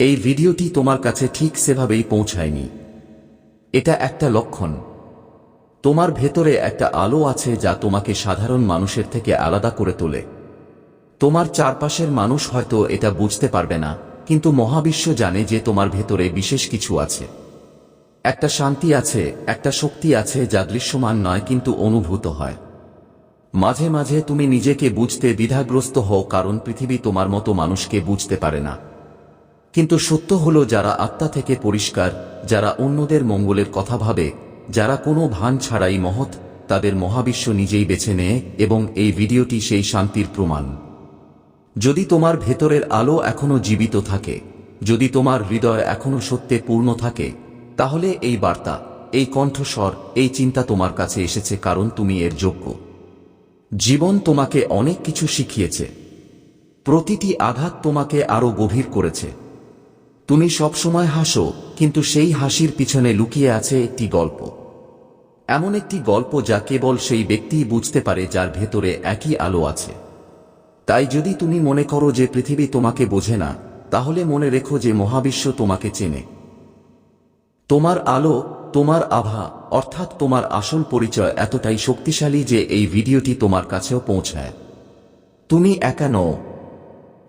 এই ভিডিওটি তোমার কাছে ঠিক সেভাবেই পৌঁছায়নি। এটা একটা লক্ষণ। তোমার ভেতরে একটা আলো আছে যা তোমাকে সাধারণ মানুষের থেকে আলাদা করে তোলে। তোমার চারপাশের মানুষ হয়তো এটা বুঝতে পারবে না, কিন্তু মহাবিশ্ব জানে যে তোমার ভেতরে বিশেষ কিছু আছে। একটা শান্তি আছে, একটা শক্তি আছে যা দৃশ্যমান নয়, কিন্তু অনুভূত হয়। মাঝে মাঝে তুমি নিজেকে বুঝতে দ্বিধাগ্রস্ত হও, কারণ পৃথিবী তোমার মতো মানুষকে বুঝতে পারে না। কিন্তু সত্য হলো যারা আত্মা থেকে পরিষ্কার, যারা অন্যদের মঙ্গলের কথা ভাবে, যারা কোনো ভান ছাড়াই মহৎ, তাদের মহাবিশ্ব নিজেই বেছে নেয় এবং এই ভিডিওটি সেই শান্তির প্রমাণ। যদি তোমার ভেতরের আলো এখনও জীবিত থাকে, যদি তোমার হৃদয় এখনও সত্যে পূর্ণ থাকে, তাহলে এই বার্তা, এই কণ্ঠস্বর, এই চিন্তা তোমার কাছে এসেছে কারণ তুমি এর যোগ্য। জীবন তোমাকে অনেক কিছু শিখিয়েছে। প্রতিটি আঘাত তোমাকে আরও গভীর করেছে। তুমি সবসময় হাসো, কিন্তু সেই হাসির পিছনে লুকিয়ে আছে একটি গল্প। এমন একটি গল্প যা কেবল সেই ব্যক্তিই বুঝতে পারে যার ভেতরে একই আলো আছে। তাই যদি তুমি মনে করো যে পৃথিবী তোমাকে বোঝে না, তাহলে মনে রেখো যে মহাবিশ্ব তোমাকে চেনে। তোমার আলো, তোমার আভা, অর্থাৎ তোমার আসল পরিচয় এতটাই শক্তিশালী যে এই ভিডিওটি তোমার কাছেও পৌঁছায়। তুমি একা নও।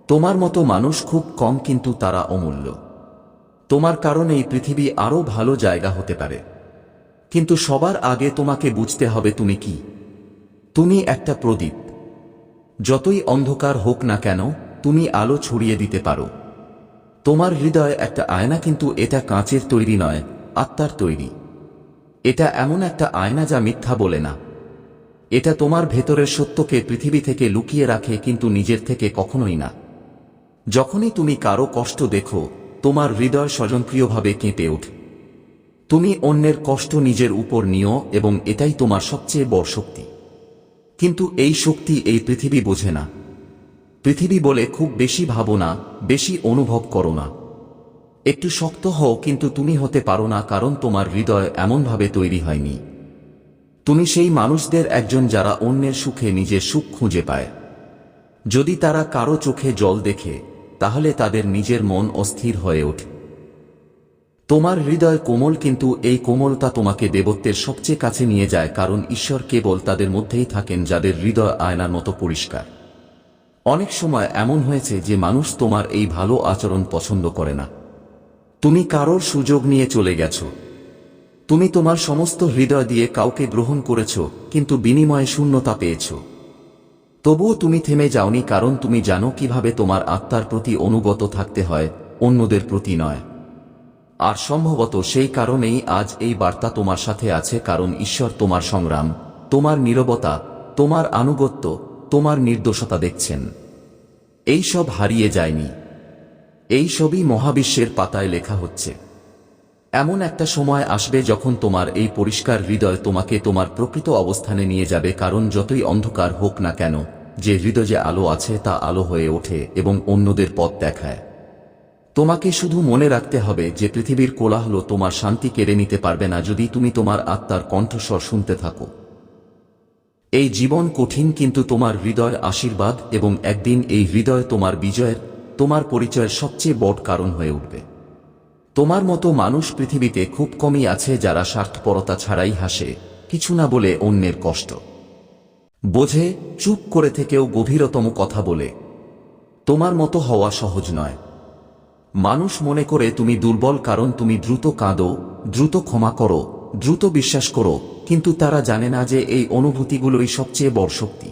তোমার মতো মানুষ খুব কম কিন্তু তারা অমূল্য। তোমার কারণে এই পৃথিবী আরও ভালো জায়গা হতে পারে। কিন্তু সবার আগে তোমাকে বুঝতে হবে তুমি কি। তুমি একটা প্রদীপ। যতই অন্ধকার হোক না কেন, তুমি আলো ছড়িয়ে দিতে পারো। তোমার হৃদয় একটা আয়না কিন্তু এটা কাঁচের তৈরি নয়, আত্মার তৈরি। এটা এমন একটা আয়না যা মিথ্যা বলে না। এটা তোমার ভেতরের সত্যকে পৃথিবী থেকে লুকিয়ে রাখে কিন্তু নিজের থেকে কখনোই না। যখনই তুমি কারও কষ্ট দেখো তোমার হৃদয় স্বজনপ্রিয়ভাবে কেঁপে ওঠে। তুমি অন্যের কষ্ট নিজের উপর নিও এবং এটাই তোমার সবচেয়ে বড় শক্তি। কিন্তু এই শক্তি এই পৃথিবী বোঝে না। পৃথিবী বলে খুব বেশি ভাবো না, বেশি অনুভব করো না। একটু শক্ত হও কিন্তু তুমি হতে পারো না কারণ তোমার হৃদয় এমনভাবে তৈরি হয়নি। তুমি সেই মানুষদের একজন যারা অন্যের সুখে নিজের সুখ খুঁজে পায়। যদি তারা কারও চোখে জল দেখে তাহলে তাদের নিজের মন অস্থির হয়ে ওঠে। তোমার হৃদয় কোমল কিন্তু এই কোমলতা তোমাকে দেবত্বের সবচেয়ে কাছে নিয়ে যায় কারণ ঈশ্বর কেবল তাদের মধ্যেই থাকেন যাদের হৃদয় আয়নার মতো পরিষ্কার। অনেক সময় এমন হয়েছে যে মানুষ তোমার এই ভালো আচরণ পছন্দ করে না। তুমি কারোর সুযোগ নিয়ে চলে গেছ। তুমি তোমার সমস্ত হৃদয় দিয়ে কাউকে গ্রহণ করেছ, কিন্তু বিনিময়ে শূন্যতা পেয়েছ। তবুও তুমি থেমে যাওনি কারণ তুমি জানো কীভাবে তোমার আত্মার প্রতি অনুগত থাকতে হয়, অন্যদের প্রতি নয়। আর সম্ভবত সেই কারণেই আজ এই বার্তা তোমার সাথে আছে কারণ ঈশ্বর তোমার সংগ্রাম, তোমার নীরবতা, তোমার আনুগত্য, তোমার নির্দোষতা দেখছেন। এই সব হারিয়ে যায়নি। এই সবই মহাবিশ্বের পাতায় লেখা হচ্ছে। এমন একটা সময় আসবে যখন তোমার এই পরিষ্কার হৃদয় তোমাকে তোমার প্রকৃত অবস্থানে নিয়ে যাবে কারণ যতই অন্ধকার হোক না কেন যে হৃদয়ে আলো আছে তা আলো হয়ে ওঠে এবং অন্যদের পথ দেখায়। তোমাকে শুধু মনে রাখতে হবে যে পৃথিবীর কোলাহল তোমার শান্তি কেড়ে নিতে পারবে না যদি তুমি তোমার আত্মার কণ্ঠস্বর শুনতে থাকো। এই জীবন কঠিন কিন্তু তোমার হৃদয় আশীর্বাদ এবং একদিন এই হৃদয় তোমার বিজয়ের, তোমার পরিচয়ের সবচেয়ে বড় কারণ হয়ে উঠবে। তোমার মতো মানুষ পৃথিবীতে খুব কমই আছে যারা স্বার্থপরতা ছাড়াই হাসে, কিছু না বলে অন্যের কষ্ট। বোঝে, চুপ করে থেকেও গভীরতম কথা বলে, তোমার মতো হওয়া সহজ নয়। মানুষ মনে করে তুমি দুর্বল কারণ তুমি দ্রুত কাঁদো, দ্রুত ক্ষমা করো, দ্রুত বিশ্বাস করো, কিন্তু তারা জানে না যে এই অনুভূতিগুলোই সবচেয়ে বড় শক্তি।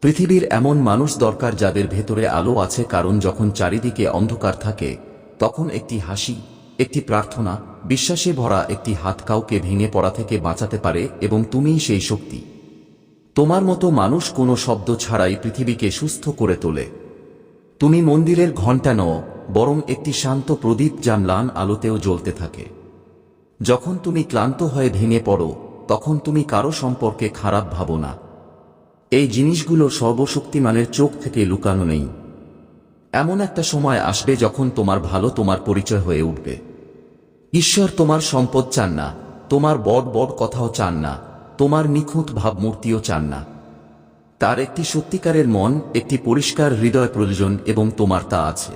পৃথিবীর এমন মানুষ দরকার যাদের ভেতরে আলো আছে কারণ যখন চারিদিকে অন্ধকার থাকে, তখন একটি হাসি, একটি প্রার্থনা, বিশ্বাসে ভরা একটি হাত কাউকে ভেঙে পড়া থেকে বাঁচাতে পারে এবং তুমিই সেই শক্তি। তোমার মতো মানুষ কোনো শব্দ ছাড়াই পৃথিবীকে সুস্থ করে তোলে। তুমি মন্দিরের ঘণ্টা নও, বরং একটি শান্ত প্রদীপ যা ম্লান আলোতেও জ্বলতে থাকে। যখন তুমি ক্লান্ত হয়ে ভেঙে পড়ো, তখন তুমি কারও সম্পর্কে খারাপ ভাবো না। এই জিনিসগুলো সর্বশক্তিমানের চোখ থেকে লুকানো নেই। এমন একটা সময় আসবে যখন তোমার ভালো তোমার পরিচয় হয়ে উঠবে। ঈশ্বর তোমার সম্পদ চান না, তোমার বড় বড় কথাও চান না। তোমার নিখুঁত ভাবমূর্তিও চান না। তার একটি সত্যিকারের মন, একটি পরিষ্কার হৃদয় প্রয়োজন এবং তোমার তা আছে।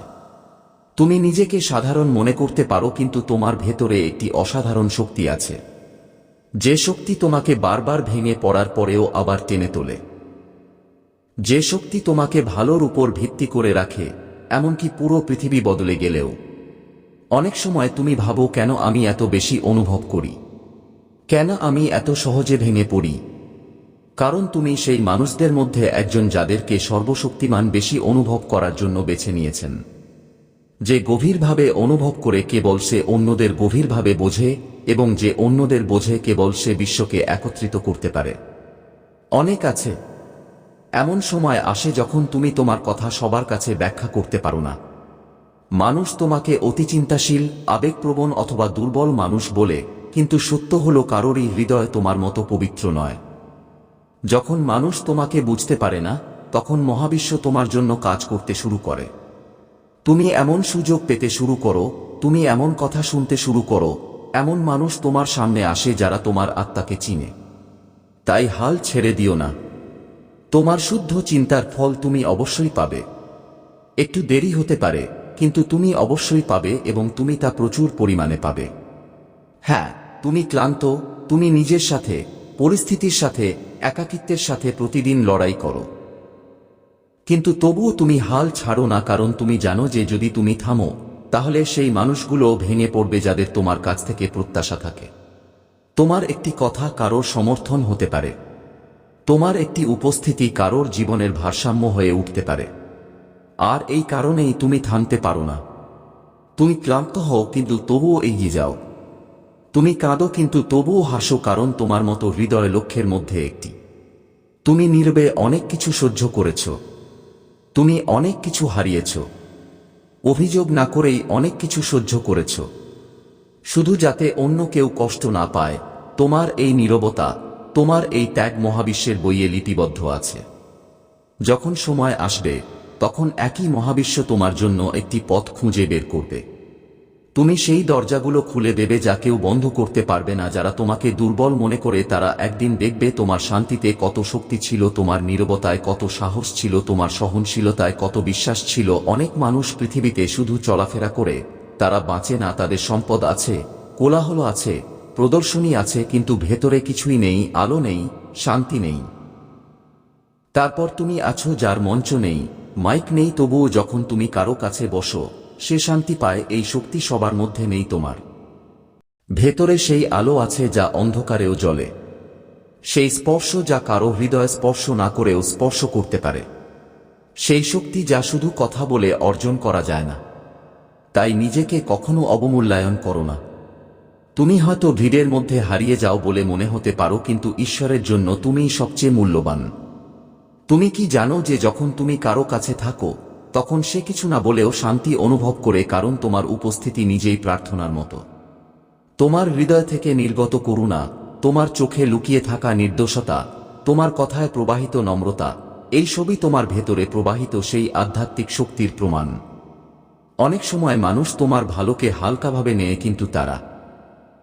তুমি নিজেকে সাধারণ মনে করতে পারো কিন্তু তোমার ভেতরে একটি অসাধারণ শক্তি আছে। যে শক্তি তোমাকে বারবার ভেঙে পড়ার পরেও আবার টেনে তোলে। যে শক্তি তোমাকে ভালোর উপর ভিত্তি করে রাখে, এমনকি পুরো পৃথিবী বদলে গেলেও। অনেক সময় তুমি ভাবো, কেন আমি এত বেশি অনুভব করি? কেন আমি এত সহজে ভেঙে পড়ি? কারণ তুমি সেই মানুষদের মধ্যে একজন যাদেরকে সর্বশক্তিমান বেশি অনুভব করার জন্য বেছে নিয়েছেন। যে গভীরভাবে অনুভব করে কেবল সে অন্যদের গভীরভাবে বোঝে এবং যে অন্যদের বোঝে কেবল সে বিশ্বকে একত্রিত করতে পারে। অনেক আছে। এমন সময় আসে যখন তুমি তোমার কথা সবার কাছে ব্যাখ্যা করতে পারো না। মানুষ তোমাকে অতি চিন্তাশীল, আবেগপ্রবণ অথবা দুর্বল মানুষ বলে কিন্তু সত্য হলো কারোরই হৃদয় তোমার মতো পবিত্র নয়। যখন মানুষ তোমাকে বুঝতে পারে না, তখন মহাবিশ্ব তোমার জন্য কাজ করতে শুরু করে। তুমি এমন সুযোগ পেতে শুরু করো, তুমি এমন কথা শুনতে শুরু করো, এমন মানুষ তোমার সামনে আসে যারা তোমার আত্মাকে চিনে। তাই হাল ছেড়ে দিও না। তোমার শুদ্ধ চিন্তার ফল তুমি অবশ্যই পাবে। একটু দেরি হতে পারে, কিন্তু তুমি অবশ্যই পাবে এবং তুমি তা প্রচুর পরিমাণে পাবে। হ্যাঁ তুমি ক্লান্ত, তুমি নিজের সাথে, পরিস্থিতির সাথে, একাকিত্বের সাথে প্রতিদিন লড়াই করো। কিন্তু তবুও তুমি হাল ছাড়ো না কারণ তুমি জানো যে যদি তুমি থামো, তাহলে সেই মানুষগুলো ভেঙে পড়বে যাদের তোমার কাছ থেকে প্রত্যাশা থাকে। তোমার একটি কথা কারোর সমর্থন হতে পারে। তোমার একটি উপস্থিতি কারোর জীবনের ভারসাম্য হয়ে উঠতে পারে। আর এই কারণেই তুমি থামতে পারো না। তুমি ক্লান্ত হও, কিন্তু তবুও এগিয়ে যাও। তুমি কাঁদো কিন্তু তবুও হাসো কারণ তোমার মতো হৃদয় লক্ষ্যের মধ্যে একটি। তুমি নীরবে অনেক কিছু সহ্য করেছ। তুমি অনেক কিছু হারিয়েছ। অভিযোগ না করেই অনেক কিছু সহ্য করেছ। শুধু যাতে অন্য কেউ কষ্ট না পায়, তোমার এই নীরবতা, তোমার এই ত্যাগ মহাবিশ্বের বইয়ে লিপিবদ্ধ আছে। যখন সময় আসবে, তখন একই মহাবিশ্ব তোমার জন্য একটি পথ খুঁজে বের করবে। তুমি সেই দরজাগুলো খুলে দেবে যা কেউ বন্ধ করতে পারবে না, যারা তোমাকে দুর্বল মনে করে। তারা একদিন দেখবে তোমার শান্তিতে কত শক্তি ছিল, তোমার নীরবতায় কত সাহস ছিল, তোমার সহনশীলতায় কত বিশ্বাস ছিল। অনেক মানুষ পৃথিবীতে শুধু চলাফেরা করে, তারা বাঁচে না, তাদের সম্পদ আছে, কোলাহল আছে, প্রদর্শনী আছে, কিন্তু ভেতরে কিছুই নেই, আলো নেই, শান্তি নেই। তারপর তুমি আছো যার মঞ্চ নেই, মাইক নেই, তবুও যখন তুমি কারও কাছে বসো সে শান্তি পায়, এই শক্তি সবার মধ্যে নেই তোমার। ভেতরে সেই আলো আছে যা অন্ধকারেও জ্বলে। সেই স্পর্শ যা কারও হৃদয় স্পর্শ না করেও স্পর্শ করতে পারে। সেই শক্তি যা শুধু কথা বলে অর্জন করা যায় না। তাই নিজেকে কখনো অবমূল্যায়ন করো না। তুমি হয়তো ভিড়ের মধ্যে হারিয়ে যাও বলে মনে হতে পারো, কিন্তু ঈশ্বরের জন্য তুমিই সবচেয়ে মূল্যবান। তুমি কি জানো যে যখন তুমি কারও কাছে থাকো তখন সে কিছু না বলেও শান্তি অনুভব করে কারণ তোমার উপস্থিতি নিজেই প্রার্থনার মতো। তোমার হৃদয় থেকে নির্গত করুণা, তোমার চোখে লুকিয়ে থাকা নির্দোষতা, তোমার কথায় প্রবাহিত নম্রতা, এই সবই তোমার ভেতরে প্রবাহিত সেই আধ্যাত্মিক শক্তির প্রমাণ। অনেক সময় মানুষ তোমার ভালোকে হালকাভাবে নেয় কিন্তু তারা।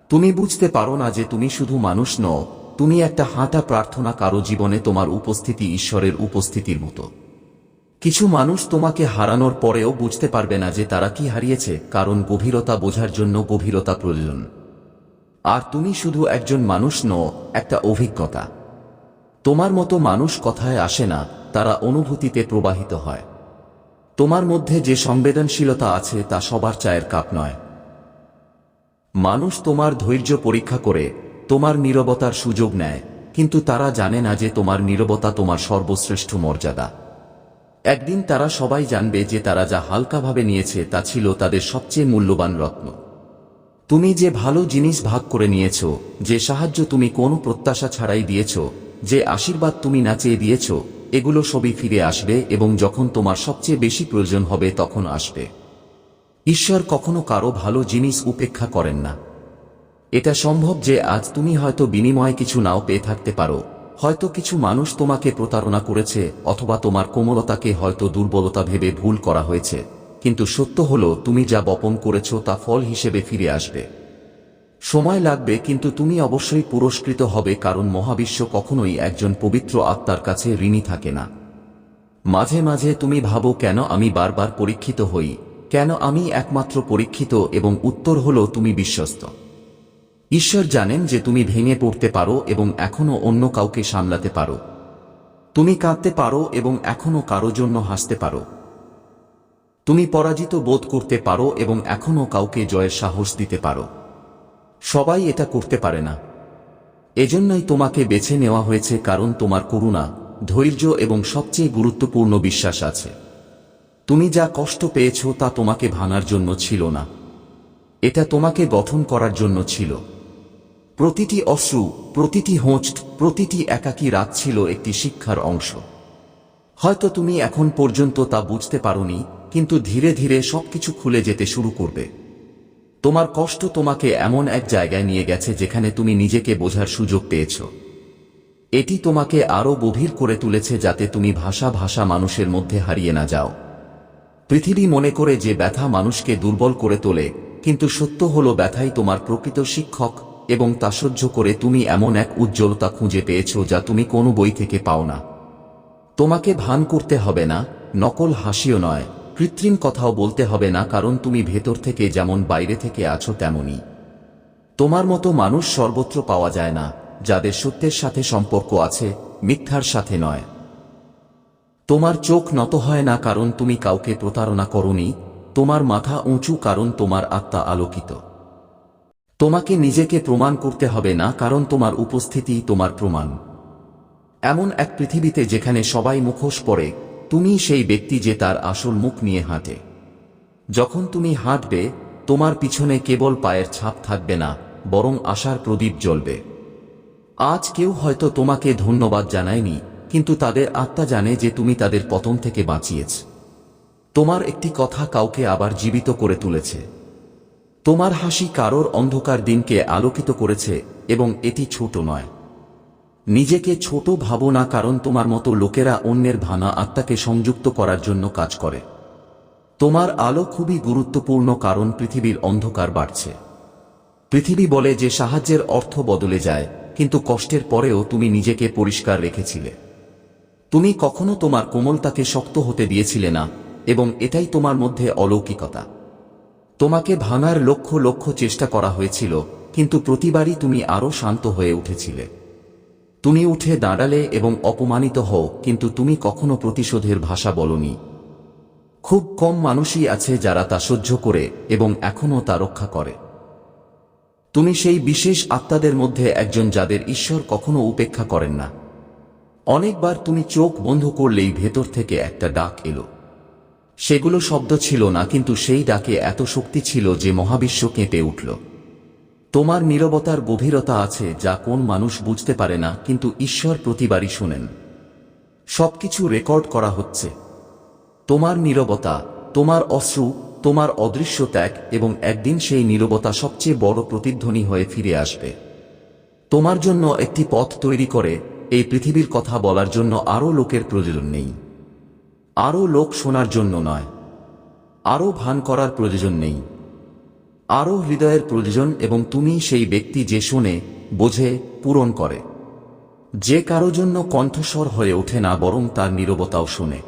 তুমি বুঝতে পারো না যে তুমি শুধু মানুষ নও, তুমি একটা হাঁটা প্রার্থনা কারও জীবনে তোমার উপস্থিতি ঈশ্বরের উপস্থিতির মতো। কিছু মানুষ তোমাকে হারানোর পরেও বুঝতে পারবে না যে তারা কি হারিয়েছে, কারণ গভীরতা বোঝার জন্য গভীরতা প্রয়োজন। আর তুমি শুধু একজন মানুষ নও, একটা অভিজ্ঞতা। তোমার মতো মানুষ কথায় আসে না, তারা অনুভূতিতে প্রবাহিত হয়। তোমার মধ্যে যে সংবেদনশীলতা আছে, তা সবার চায়ের কাপ নয়। মানুষ তোমার ধৈর্য পরীক্ষা করে, তোমার নীরবতার সুযোগ নেয়, কিন্তু তারা জানে না যে তোমার নীরবতা তোমার সর্বশ্রেষ্ঠ মর্যাদা। একদিন তারা সবাই জানবে যে তারা যা হালকাভাবে নিয়েছে তা ছিল তাদের সবচেয়ে মূল্যবান রত্ন। তুমি যে ভালো জিনিস ভাগ করে নিয়েছ, যে সাহায্য তুমি কোনো প্রত্যাশা ছাড়াই দিয়েছ, যে আশীর্বাদ তুমি না চেয়ে দিয়েছ, এগুলো সবই ফিরে আসবে এবং যখন তোমার সবচেয়ে বেশি প্রয়োজন হবে তখন আসবে। ঈশ্বর কখনো কারও ভালো জিনিস উপেক্ষা করেন না। এটা সম্ভব যে আজ তুমি হয়তো বিনিময়ে কিছু নাও পেয়ে থাকতে পারো হয়তো কিছু মানুষ তোমাকে প্রতারণা করেছে, অথবা তোমার কোমলতাকে হয়তো দুর্বলতা ভেবে ভুল করা হয়েছে। কিন্তু সত্য হলো, তুমি যা বপন করেছ তা ফল হিসেবে ফিরে আসবে। সময় লাগবে, কিন্তু তুমি অবশ্যই পুরস্কৃত হবে, কারণ মহাবিশ্ব কখনোই একজন পবিত্র আত্মার কাছে ঋণী থাকে না। মাঝে মাঝে তুমি ভাবো, কেন আমি বারবার পরীক্ষিত হই? কেন আমি একমাত্র পরীক্ষিত? এবং উত্তর হলো, তুমি বিশ্বস্ত। ঈশ্বর জানেন যে তুমি ভেঙে পড়তে পারো এবং এখনও অন্য কাউকে সামলাতে পারো। তুমি কাঁদতে পারো এবং এখনও কারও জন্য হাসতে পারো। তুমি পরাজিত বোধ করতে পারো এবং এখনও কাউকে জয়ের সাহস দিতে পারো। সবাই এটা করতে পারে না। এজন্যই তোমাকে বেছে নেওয়া হয়েছে কারণ তোমার করুণা, ধৈর্য এবং সবচেয়ে গুরুত্বপূর্ণ বিশ্বাস আছে। তুমি যা কষ্ট পেয়েছ তা তোমাকে ভাঙার জন্য ছিল না। এটা তোমাকে গঠন করার জন্য ছিল। প্রতিটি অশ্রু, প্রতিটি হোঁচট, প্রতিটি একাকী রাত ছিল একটি শিক্ষার অংশ। হয়তো তুমি এখন পর্যন্ত তা বুঝতে পারোনি, কিন্তু ধীরে ধীরে সবকিছু খুলে যেতে শুরু করবে। তোমার কষ্ট তোমাকে এমন এক জায়গায় নিয়ে গেছে যেখানে তুমি নিজেকে বোঝার সুযোগ পেয়েছ। এটি তোমাকে আরও গভীর করে তুলেছে যাতে তুমি ভাষা ভাষা মানুষের মধ্যে হারিয়ে না যাও। পৃথিবী মনে করে যে ব্যথা মানুষকে দুর্বল করে তোলে, কিন্তু সত্য হল ব্যথাই তোমার প্রকৃত শিক্ষক এবং তা সহ্য করে তুমি এমন এক উজ্জ্বলতা খুঁজে পেয়েছ যা তুমি কোনো বই থেকে পাও না। তোমাকে ভান করতে হবে না, নকল হাসিও নয়, কৃত্রিম কথাও বলতে হবে না কারণ তুমি ভেতর থেকে যেমন বাইরে থেকে আছো তেমনই। তোমার মতো মানুষ সর্বত্র পাওয়া যায় না, যাদের সত্যের সাথে সম্পর্ক আছে, মিথ্যার সাথে নয়। তোমার চোখ নত হয় না কারণ তুমি কাউকে প্রতারণা করনি, তোমার মাথা উঁচু কারণ তোমার আত্মা আলোকিত। তোমাকে নিজেকে প্রমাণ করতে হবে না, কারণ তোমার উপস্থিতি তোমার প্রমাণ। এমন এক পৃথিবীতে যেখানে সবাই মুখোশ পড়ে তুমি সেই ব্যক্তি যে তার আসল মুখ নিয়ে হাঁটে। যখন তুমি হাঁটবে, তোমার পিছনে কেবল পায়ের ছাপ থাকবে না, বরং আশার প্রদীপ জ্বলবে। আজ কেউ হয়তো তোমাকে ধন্যবাদ জানায়নি, কিন্তু তাদের আত্মা জানে যে তুমি তাদের পতন থেকে বাঁচিয়েছ। তোমার একটি কথা কাউকে আবার জীবিত করে তুলেছে। তোমার হাসি কারোর অন্ধকার দিনকে আলোকিত করেছে এবং এটি ছোট নয়। নিজেকে ছোট ভাবো না কারণ তোমার মতো লোকেরা অন্যের ভানা আত্মাকে সংযুক্ত করার জন্য কাজ করে। তোমার আলো খুবই গুরুত্বপূর্ণ কারণ পৃথিবীর অন্ধকার বাড়ছে। পৃথিবী বলে যে সাহায্যের অর্থ বদলে যায়, কিন্তু কষ্টের পরেও তুমি নিজেকে পরিষ্কার রেখেছিলে। তুমি কখনো তোমার কোমলতাকে শক্ত হতে দিয়েছিলে না, এবং এটাই তোমার মধ্যে অলৌকিকতা। তোমাকে ভাঙার লক্ষ লক্ষ চেষ্টা করা হয়েছিল, কিন্তু প্রতিবারই তুমি আরও শান্ত হয়ে উঠেছিলে। তুমি উঠে দাঁড়ালে এবং অপমানিত হও, কিন্তু তুমি কখনো প্রতিশোধের ভাষা বলনি। খুব কম মানুষই আছে যারা তা সহ্য করে এবং এখনও তা রক্ষা করে। তুমি সেই বিশেষ আত্মাদের মধ্যে একজন যাদের ঈশ্বর কখনো উপেক্ষা করেন না। অনেকবার তুমি চোখ বন্ধ করলেই ভেতর থেকে একটা ডাক এলো। সেগুলো শব্দ ছিল না, কিন্তু সেই ডাকে এত শক্তি ছিল যে মহাবিশ্ব কেঁপে উঠল। তোমার নীরবতার গভীরতা আছে, যা কোন মানুষ বুঝতে পারে না, কিন্তু ঈশ্বর প্রতিবারই শোনেন। সবকিছু রেকর্ড করা হচ্ছে। তোমার নীরবতা, তোমার অশ্রু, তোমার অদৃশ্য ত্যাগ, এবং একদিন সেই নীরবতা সবচেয়ে বড় প্রতিধ্বনি হয়ে ফিরে আসবে। তোমার জন্য একটি পথ তৈরি করে, এই পৃথিবীর কথা বলার জন্য আরও লোকের প্রয়োজন নেই। আরও লোক শোনার জন্য নয়। আরও ভান করার প্রয়োজন নেই। আরও হৃদয়ের প্রয়োজন এবং তুমি সেই ব্যক্তি যে শোনে, বোঝে, পূরণ করে। যে কারও জন্য কণ্ঠস্বর হয়ে ওঠে না, বরং তার নীরবতাও শোনে।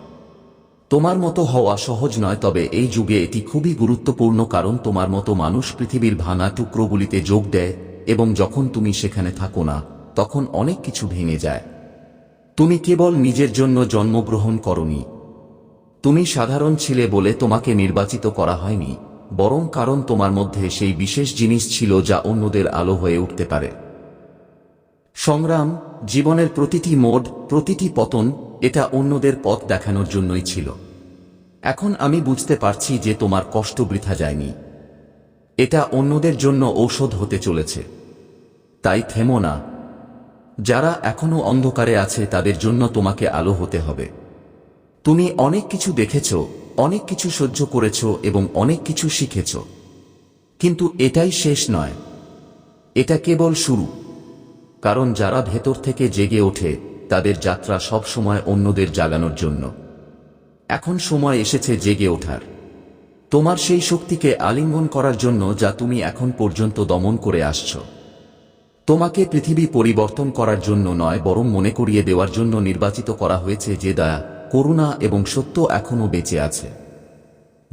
তোমার মতো হওয়া সহজ নয়, তবে এই যুগে এটি খুবই গুরুত্বপূর্ণ, কারণ তোমার মতো মানুষ পৃথিবীর ভাঙা টুকরোগুলিতে যোগ দেয় এবং যখন তুমি সেখানে থাকো না, তখন অনেক কিছু ভেঙে যায়। তুমি কেবল নিজের জন্য জন্মগ্রহণ করনি। তুমি সাধারণ ছিলে বলে তোমাকে নির্বাচিত করা হয়নি, বরং কারণ তোমার মধ্যে সেই বিশেষ জিনিস ছিল যা অন্যদের আলো হয়ে উঠতে পারে। সংগ্রাম, জীবনের প্রতিটি মোড, প্রতিটি পতন, এটা অন্যদের পথ দেখানোর জন্যই ছিল। এখন আমি বুঝতে পারছি যে তোমার কষ্ট বৃথা যায়নি। এটা অন্যদের জন্য ঔষধ হতে চলেছে। তাই থেমো না। যারা এখনও অন্ধকারে আছে তাদের জন্য তোমাকে আলো হতে হবে। তুমি অনেক কিছু দেখেছ, অনেক কিছু সহ্য করেছ এবং অনেক কিছু শিখেছ। কিন্তু এটাই শেষ নয়। এটা কেবল শুরু। কারণ যারা ভেতর থেকে জেগে ওঠে, তাদের যাত্রা সব সময় অন্যদের জাগানোর জন্য। এখন সময় এসেছে জেগে ওঠার। তোমার সেই শক্তিকে আলিঙ্গন করার জন্য যা তুমি এখন পর্যন্ত দমন করে আসছ। তোমাকে পৃথিবী পরিবর্তন করার জন্য নয়, বরং মনে করিয়ে দেওয়ার জন্য নির্বাচিত করা হয়েছে যে দয়া। করুণা এবং সত্য এখনও বেঁচে আছে।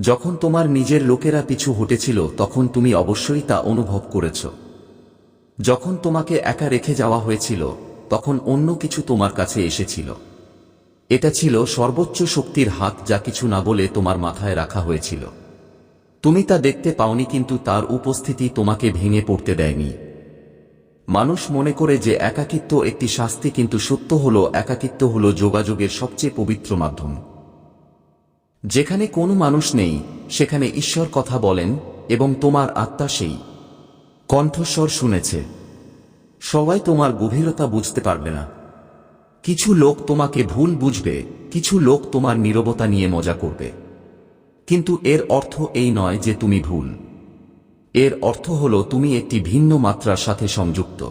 যখন তোমার নিজের লোকেরা পিছু হটেছিল, তখন তুমি অবশ্যই তা অনুভব করেছ। যখন তোমাকে একা রেখে যাওয়া হয়েছিল, তখন অন্য কিছু তোমার কাছে এসেছিল। এটা ছিল সর্বোচ্চ শক্তির হাত যা কিছু না বলে তোমার মাথায় রাখা হয়েছিল। তুমি তা দেখতে পাওনি, কিন্তু তার উপস্থিতি তোমাকে ভেঙে পড়তে দেয়নি। মানুষ মনে করে যে একাকিত্ব একটি শাস্তি কিন্তু সত্য হল, একাকিত্ব হল যোগাযোগের সবচেয়ে পবিত্র মাধ্যম। যেখানে কোনো মানুষ নেই, সেখানে ঈশ্বর কথা বলেন এবং তোমার আত্মা সেই। কণ্ঠস্বর শুনেছে। সবাই তোমার গভীরতা বুঝতে পারবে না। কিছু লোক তোমাকে ভুল বুঝবে, কিছু লোক তোমার নীরবতা নিয়ে মজা করবে। কিন্তু এর অর্থ এই নয় যে তুমি ভুল। এর অর্থ হল তুমি একটি ভিন্ন মাত্রার সাথে সংযুক্ত।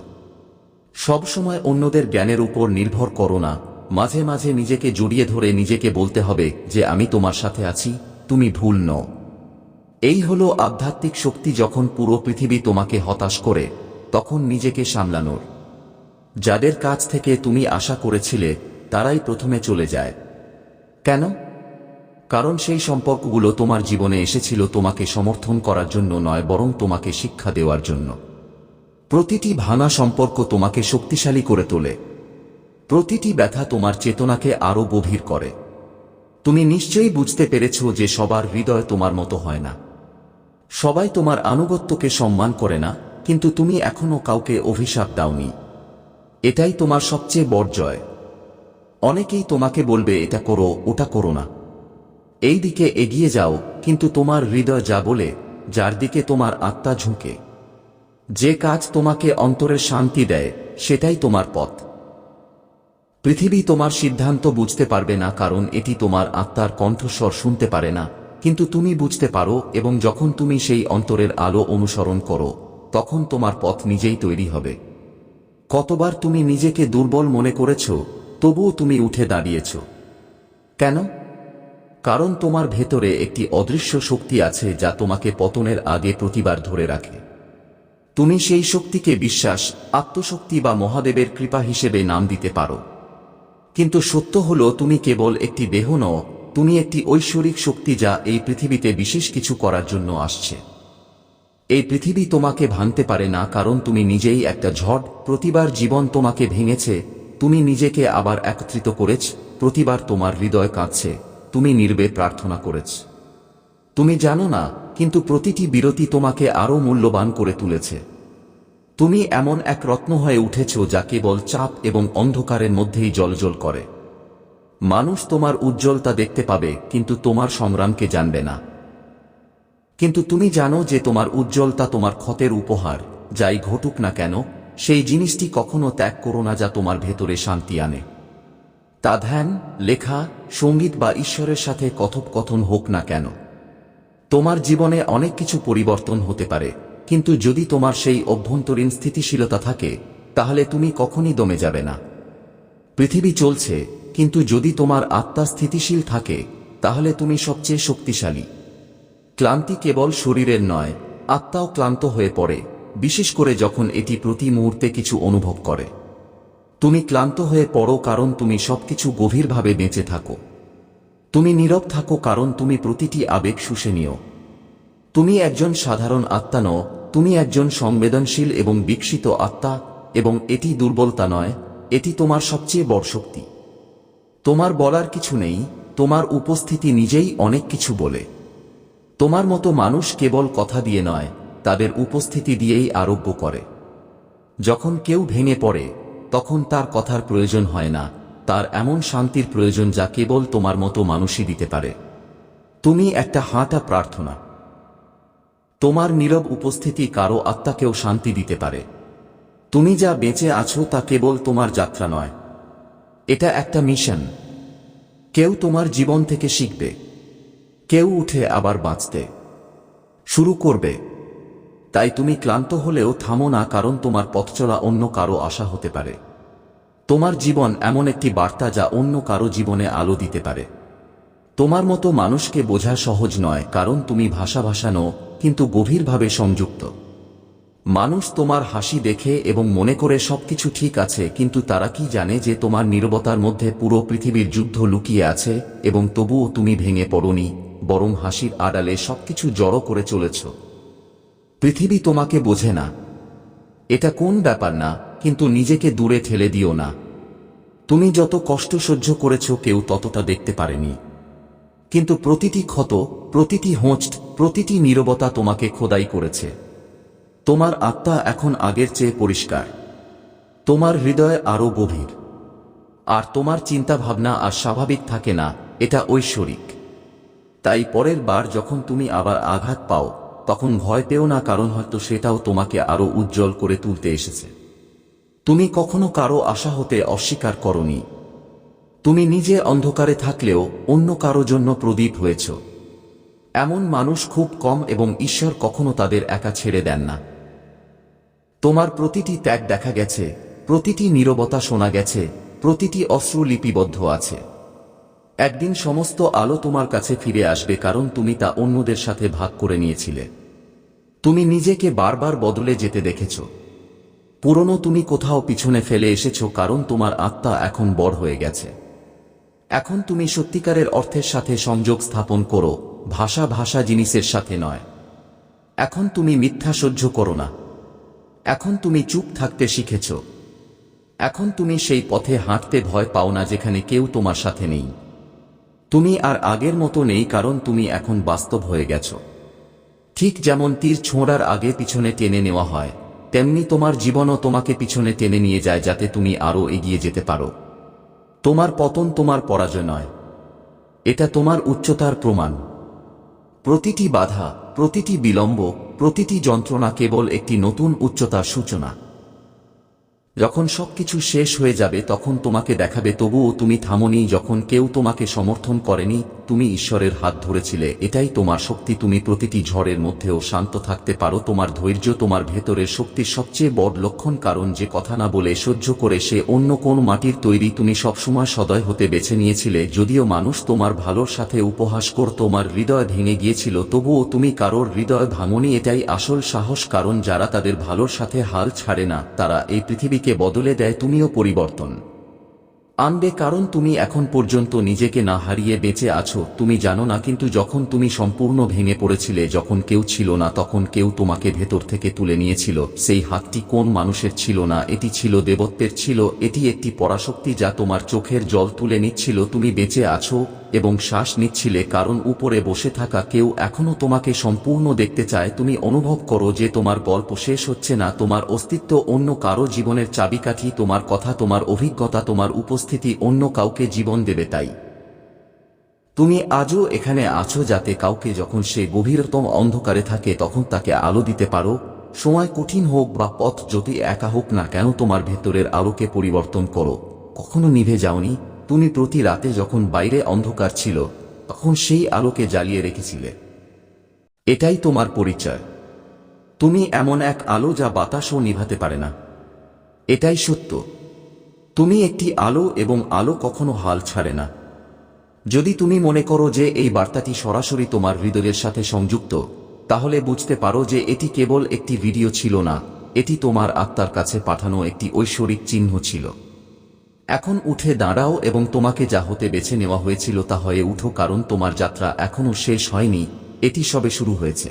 সবসময় অন্যদের জ্ঞানের উপর নির্ভর করো না। মাঝে মাঝে নিজেকে জড়িয়ে ধরে নিজেকে বলতে হবে যে, আমি তোমার সাথে আছি, তুমি ভুল নও। এই হলো আধ্যাত্মিক শক্তি যখন পুরো পৃথিবী তোমাকে হতাশ করে, তখন নিজেকে সামলানোর। যাদের কাছ থেকে তুমি আশা করেছিলে, তারাই প্রথমে চলে যায়। কেন? কারণ সেই সম্পর্কগুলো তোমার জীবনে এসেছিল তোমাকে সমর্থন করার জন্য নয়, বরং তোমাকে শিক্ষা দেওয়ার জন্য। প্রতিটি ভাঙা সম্পর্ক তোমাকে শক্তিশালী করে তোলে। প্রতিটি ব্যথা তোমার চেতনাকে আরও গভীর করে। তুমি নিশ্চয়ই বুঝতে পেরেছ যে সবার হৃদয় তোমার মতো হয় না। সবাই তোমার আনুগত্যকে সম্মান করে না, কিন্তু তুমি এখনও কাউকে অভিশাপ দাওনি। এটাই তোমার সবচেয়ে বড় জয়। অনেকেই তোমাকে বলবে, এটা করো, ওটা করো না। এই দিকে এগিয়ে যাও, কিন্তু তোমার হৃদয় যা বলে, যার দিকে তোমার আত্মা ঝুঁকে। যে কাজ তোমাকে অন্তরের শান্তি দেয়, সেটাই তোমার পথ। পৃথিবী তোমার সিদ্ধান্ত বুঝতে পারবে না, কারণ এটি তোমার আত্মার কণ্ঠস্বর শুনতে পারে না। কিন্তু তুমি বুঝতে পারো, এবং যখন তুমি সেই অন্তরের আলো অনুসরণ করো, তখন তোমার পথ নিজেই তৈরি হবে। কতবার তুমি নিজেকে দুর্বল মনে করেছ, তবুও তুমি উঠে দাঁড়িয়েছ। কেন? কারণ তোমার ভেতরে একটি অদৃশ্য শক্তি আছে যা তোমাকে পতনের আগে প্রতিবার ধরে রাখে। তুমি সেই শক্তিকে বিশ্বাস, আত্মশক্তি বা মহাদেবের কৃপা হিসেবে নাম দিতে পারো। কিন্তু সত্য হল, তুমি কেবল একটি দেহ নও, তুমি একটি ঐশ্বরিক শক্তি যা এই পৃথিবীতে বিশেষ কিছু করার জন্য আসছে। এই পৃথিবী তোমাকে ভাঙতে পারে না, কারণ তুমি নিজেই একটা ঝড়, প্রতিবার জীবন তোমাকে ভেঙেছে, তুমি নিজেকে আবার একত্রিত করেছ, প্রতিবার তোমার হৃদয় কাঁদছে। তুমি নির্বে প্রার্থনা করেছ। তুমি জানো না, কিন্তু প্রতিটি বিরতি তোমাকে আরও মূল্যবান করে তুলেছে। তুমি এমন এক রত্ন হয়ে উঠেছ যা কেবল চাপ এবং অন্ধকারের মধ্যেই জলজল করে। মানুষ তোমার উজ্জ্বলতা দেখতে পাবে, কিন্তু তোমার সংগ্রামকে জানবে না। কিন্তু তুমি জানো যে তোমার উজ্জ্বলতা তোমার ক্ষতের উপহার, যাই ঘটুক না কেন, সেই জিনিসটি কখনো ত্যাগ করো না যা তোমার ভেতরে শান্তি আনে। তা ধ্যান লেখা, সংগীত বা ঈশ্বরের সাথে কথোপকথন হোক না কেন। তোমার জীবনে অনেক কিছু পরিবর্তন হতে পারে, কিন্তু যদি তোমার সেই অভ্যন্তরীণ স্থিতিশীলতা থাকে, তাহলে তুমি কখনই দমে যাবে না। পৃথিবী চলছে, কিন্তু যদি তোমার আত্মা স্থিতিশীল থাকে, তাহলে তুমি সবচেয়ে শক্তিশালী। ক্লান্তি কেবল শরীরের নয়, আত্মাও ক্লান্ত হয়ে পড়ে, বিশেষ করে যখন এটি প্রতি মুহূর্তে কিছু অনুভব করে। তুমি ক্লান্ত হয়ে পড়ো কারণ তুমি সবকিছু গভীরভাবে বেঁচে থাকো। তুমি নীরব থাকো কারণ তুমি প্রতিটি আবেগ শুষে নিও। তুমি একজন সাধারণ আত্মা নও, তুমি একজন সংবেদনশীল এবং বিকশিত আত্মা, এবং এটি দুর্বলতা নয়, এটি তোমার সবচেয়ে বড় শক্তি। তোমার বলার কিছু নেই, তোমার উপস্থিতি নিজেই অনেক কিছু বলে। তোমার মতো মানুষ কেবল কথা দিয়ে নয়, তাদের উপস্থিতি দিয়েই আরোগ্য করে। যখন কেউ ভেঙে পড়ে তখন তার কথার প্রয়োজন হয় না, তার এমন শান্তির প্রয়োজন যা কেবল তোমার মতো মানুষই দিতে পারে। তুমি একটা হাঁটা প্রার্থনা। তোমার নীরব উপস্থিতি কারও আত্মাকেও শান্তি দিতে পারে। তুমি যা বেঁচে আছো তা কেবল তোমার যাত্রা নয়। এটা একটা মিশন। কেউ তোমার জীবন থেকে শিখবে। কেউ উঠে আবার বাঁচতে। শুরু করবে। তাই তুমি ক্লান্ত হলেও থামো না কারণ তোমার পথ চলা অন্য কারও আশা হতে পারে। তোমার জীবন এমন একটি বার্তা যা অন্য কারও জীবনে আলো দিতে পারে। তোমার মতো মানুষকে বোঝা সহজ নয় কারণ তুমি ভাষা ভাষা নও, কিন্তু গভীরভাবে সংযুক্ত। মানুষ তোমার হাসি দেখে এবং মনে করে সবকিছু ঠিক আছে, কিন্তু তারা কি জানে যে তোমার নীরবতার মধ্যে পুরো পৃথিবীর যুদ্ধ লুকিয়ে আছে এবং তবুও তুমি ভেঙে পড়নি, বরং হাসির আড়ালে সবকিছু জড়ো করে চলেছ। পৃথিবী তোমাকে বোঝে না। এটা কোন ব্যাপার না, কিন্তু নিজেকে দূরে ঠেলে দিও না। তুমি যত কষ্ট সহ্য করেছ কেউ ততটা দেখতে পারেনি। কিন্তু প্রতিটি ক্ষত, প্রতিটি হোঁচট, প্রতিটি নীরবতা তোমাকে খোদাই করেছে। তোমার আত্মা এখন আগের চেয়ে পরিষ্কার। তোমার হৃদয় আরও গভীর। আর তোমার চিন্তা ভাবনা আর স্বাভাবিক থাকে না, এটা ঐশ্বরিক। তাই পরের বার যখন তুমি আবার আঘাত পাও তখন ভয় পেও না, কারণ হয়তো সেটাও তোমাকে আরও উজ্জ্বল করে তুলতে এসেছে। তুমি কখনো কারও আশা হতে অস্বীকার করনি। তুমি নিজে অন্ধকারে থাকলেও অন্য কারও জন্য প্রদীপ হয়েছ। এমন মানুষ খুব কম এবং ঈশ্বর কখনো তাদের একা ছেড়ে দেন না। তোমার প্রতিটি ত্যাগ দেখা গেছে, প্রতিটি নীরবতা শোনা গেছে, প্রতিটি অশ্রু লিপিবদ্ধ আছে। একদিন সমস্ত আলো তোমার কাছে ফিরে আসবে কারণ তুমি তা অন্যদের সাথে ভাগ করে নিয়েছিলে। তুমি নিজেকে বারবার বদলে যেতে দেখেছ। পুরনো তুমি কোথাও পিছনে ফেলে এসেছ কারণ তোমার আত্মা এখন বড় হয়ে গেছে। এখন তুমি সত্যিকারের অর্থের সাথে সংযোগ স্থাপন করো, ভাষা ভাষা জিনিসের সাথে নয়। এখন তুমি মিথ্যা সহ্য করো না। এখন তুমি চুপ থাকতে শিখেছ। এখন তুমি সেই পথে হাঁটতে ভয় পাও না যেখানে কেউ তোমার সাথে নেই। তুমি আর আগের মতো নেই কারণ তুমি এখন বাস্তব হয়ে গেছ। ঠিক যেমন তীর ছোঁড়ার আগে পিছনে টেনে নেওয়া হয়, তেমনি তোমার জীবনও তোমাকে পিছনে টেনে নিয়ে যায় যাতে তুমি আরও এগিয়ে যেতে পারো। তোমার পতন তোমার পরাজয় নয়। এটা তোমার উচ্চতার প্রমাণ। প্রতিটি বাধা, প্রতিটি বিলম্ব, প্রতিটি যন্ত্রণা কেবল একটি নতুন উচ্চতার সূচনা। যখন সবকিছু শেষ হয়ে যাবে তখন তোমাকে দেখাবে, তবুও তুমি থামনি যখন কেউ তোমাকে সমর্থন করেনি। তুমি ঈশ্বরের হাত ধরেছিলে, এটাই তোমার শক্তি। তুমি প্রতিটি ঝড়ের মধ্যেও শান্ত থাকতে পারো। তোমার ধৈর্য তোমার ভেতরের শক্তির সবচেয়ে বড় লক্ষণ, কারণ যে কথা না বলে সহ্য করে সে অন্য কোন মাটির তৈরি। তুমি সবসময় সদয় হতে বেছে নিয়েছিলে, যদিও মানুষ তোমার ভালোর সাথে উপহাস কর তোমার হৃদয় ভেঙে গিয়েছিল। তবুও তুমি কারোর হৃদয় ভাঙনি, এটাই আসল সাহস, কারণ যারা তাদের ভালোর সাথে হাল ছাড়ে না, তারা এই পৃথিবীকে বদলে দেয়। তুমিও পরিবর্তন। আনবে কারণ তুমি এখন পর্যন্ত নিজেকে না হারিয়ে বেঁচে আছো, তুমি জানো না কিন্তু যখন তুমি সম্পূর্ণ ভেঙে পড়েছিলে, যখন কেউ ছিল না, তখন কেউ তোমাকে ভেতর থেকে তুলে নিয়েছিল। সেই হাতটি কোন মানুষের ছিল না, এটি ছিল দেবত্বের ছিল, এটি একটি পরাশক্তি যা তোমার চোখের জল তুলে নিচ্ছিল, তুমি বেঁচে আছো এবং শ্বাস নিচ্ছিলে, কারণ উপরে বসে থাকা কেউ এখনও তোমাকে সম্পূর্ণ দেখতে চায়। তুমি অনুভব করো যে তোমার গল্প শেষ হচ্ছে না, তোমার অস্তিত্ব অন্য কারও জীবনের চাবিকাঠি, তোমার কথা, তোমার অভিজ্ঞতা, তোমার উপস্থিতি অন্য কাউকে জীবন দেবে তাই। তুমি আজও এখানে আছো যাতে কাউকে যখন সে গভীরতম অন্ধকারে থাকে তখন তাকে আলো দিতে পারো। সময় কঠিন হোক বা পথ যদি একা হোক না কেন তোমার ভেতরের আলোকে পরিবর্তন করো। কখনো নিভে যাওনি। তুমি প্রতি রাতে যখন বাইরে অন্ধকার ছিল, তখন সেই আলোকে জ্বালিয়ে রেখেছিলে। এটাই তোমার পরিচয়। তুমি এমন এক আলো যা বাতাসও নিভাতে পারে না। এটাই সত্য। তুমি একটি আলো এবং আলো কখনো হাল ছাড়ে না। যদি তুমি মনে করো যে এই বার্তাটি সরাসরি তোমার হৃদয়ের সাথে সংযুক্ত, তাহলে বুঝতে পারো যে এটি কেবল একটি ভিডিও ছিল না, এটি তোমার আত্মার কাছে পাঠানো একটি ঐশ্বরিক চিহ্ন ছিল। এখন উঠে দাঁড়াও এবং তোমাকে যা হতে বেছে নেওয়া হয়েছিল তা হয়ে উঠো কারণ তোমার যাত্রা এখনও শেষ হয়নি, এটি সবে শুরু হয়েছে।